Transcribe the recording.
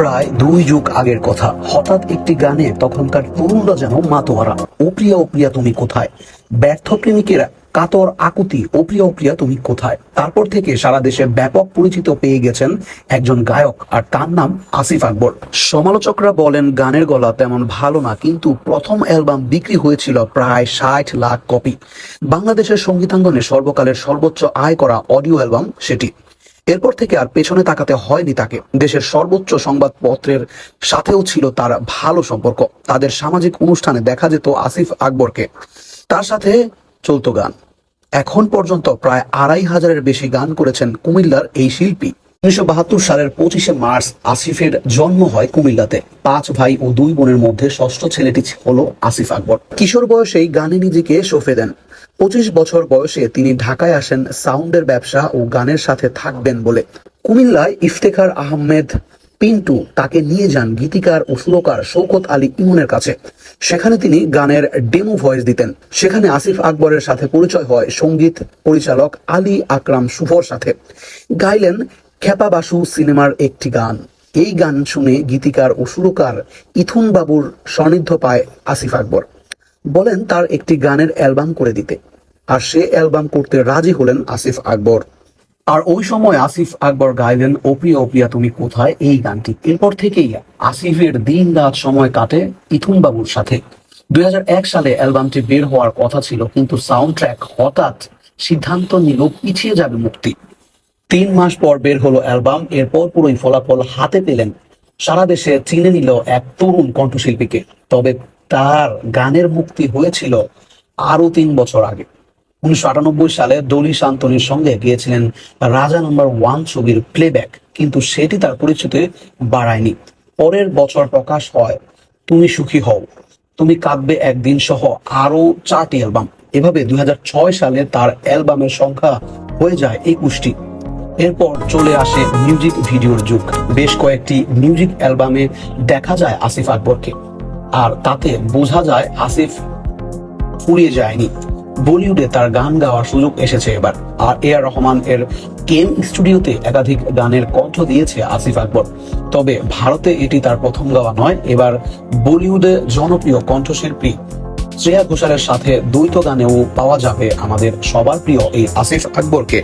প্রায় দুই যুগ আগের কথা। হঠাৎ একটি গানে তখনকার তরুণরা যেন মাতোয়ারা। ও প্রিয়া ও প্রিয়া, তুমি কোথায়? ব্যর্থ প্রেমিকেরা, কাতর আকুতি, ও প্রিয়া ও প্রিয়া, তুমি কোথায়? তারপর থেকে সারা দেশে ব্যাপক পরিচিত পেয়ে গেছেন একজন গায়ক, আর তার নাম আসিফ আকবর। সমালোচকরা বলেন, গানের গলা তেমন ভালো না, কিন্তু প্রথম অ্যালবাম বিক্রি হয়েছিল প্রায় ষাট লাখ কপি। বাংলাদেশের সঙ্গীতাঙ্গনে সর্বকালের সর্বোচ্চ আয় করা অডিও অ্যালবাম সেটি। এরপর থেকে আর পেছনে তাকাতে হয়নি তাকে। দেশের সর্বোচ্চ সংবাদপত্রের সাথেও ছিল তার ভালো সম্পর্ক। তাদের সামাজিক অনুষ্ঠানে দেখা যেত আসিফ আকবরকে। তার সাথে চলতো গান। এখন পর্যন্ত প্রায় আড়াই হাজারের বেশি গান করেছেন কুমিল্লার এই শিল্পী। উনিশশো বাহাত্তর সালের পঁচিশে মার্চ আসিফের জন্ম হয় কুমিল্লাতে। পাঁচ ভাই ও দুই বোনের মধ্যে ষষ্ঠ ছেলেটি হলো আসিফ আকবর। কিশোর বয়সেই গানে নিজেকে দেন। পঁচিশ বছর বয়সে তিনি ঢাকায় আসেন সাউন্ডের ব্যবসা ও গানের সাথে থাকবেন বলে। কুমিল্লায় ইফতেখার আহমেদ পিন্টু তাকে নিয়ে যান গীতিকার ও সুরকার শৌকত আলী ইমনের কাছে। সেখানে তিনি গানের ডেমো ভয়েস দিতেন। সেখানে আসিফ আকবরের সাথে পরিচয় হয় সংগীত পরিচালক আলী আকরাম শুভর সাথে। গাইলেন খেপা বাসু সিনেমার একটি গান। এই গান শুনে গীতিকার ও সুরকার ইথুন বাবুর সান্নিধ্য পায় আসিফ আকবর। বলেন তার একটি গানের অ্যালবাম করে দিতে। আর সে অ্যালবাম করতে রাজি হলেন আসিফ আকবর। আর ওই সময় আসিফ আকবর গাইলেন, ও প্রিয়া ও প্রিয়া, তুমি কোথায়? এই গানটি। এরপর থেকেই আসিফের দিন রাত সময় কাটে ইথুন বাবুর সাথে। দুই হাজার এক সালে অ্যালবামটি বের হওয়ার কথা ছিল, কিন্তু সাউন্ড ট্র্যাক হঠাৎ সিদ্ধান্ত নিল পিছিয়ে যাবে মুক্তি। তিন মাস পর বের হলো অ্যালবাম, এরপর পুরোই ফলাফল হাতে পেলেন সারা দেশে চিনে নিল এক তরুণ কণ্ঠশিল্পীকে। তবে তার গানের মুক্তি হয়েছিল আরও তিন বছর আগে। উনিশশো আটানব্বই সালে দলি শান্তনির সঙ্গে গিয়েছিলেন রাজা নাম্বার ওয়ান ছবির প্লেব্যাক কিন্তু সেটি তার পরিচিতি বাড়ায়নি। পরের বছর প্রকাশ হয়, তুমি সুখী হও, তুমি কাঁদবে একদিন সহ আরও চারটি অ্যালবাম। এভাবে দুই হাজার ছয় সালে তার অ্যালবামের সংখ্যা হয়ে যায় একুশটি। এরপর চলে আসে মিউজিক ভিডিওর যুগ। বেশ কয়েকটি মিউজিক অ্যালবামে দেখা যায় আসিফ আকবরকে। আর তাতে বোঝা যায় আসিফ ফুরিয়ে যায়নি। বলিউডে তার গান গাওয়ার সুযোগ এসেছে এবার। আর এ আর রহমান এর কেম স্টুডিওতে একাধিক গানের কণ্ঠ দিয়েছে আসিফ আকবর। তবে ভারতে এটি তার প্রথম গাওয়া নয়। এবার বলিউডে জনপ্রিয় কণ্ঠশিল্পী শ্রেয়া ঘোষালের সাথে দ্বৈত গানেও পাওয়া যাবে আমাদের সবার প্রিয় এই আসিফ আকবরকে।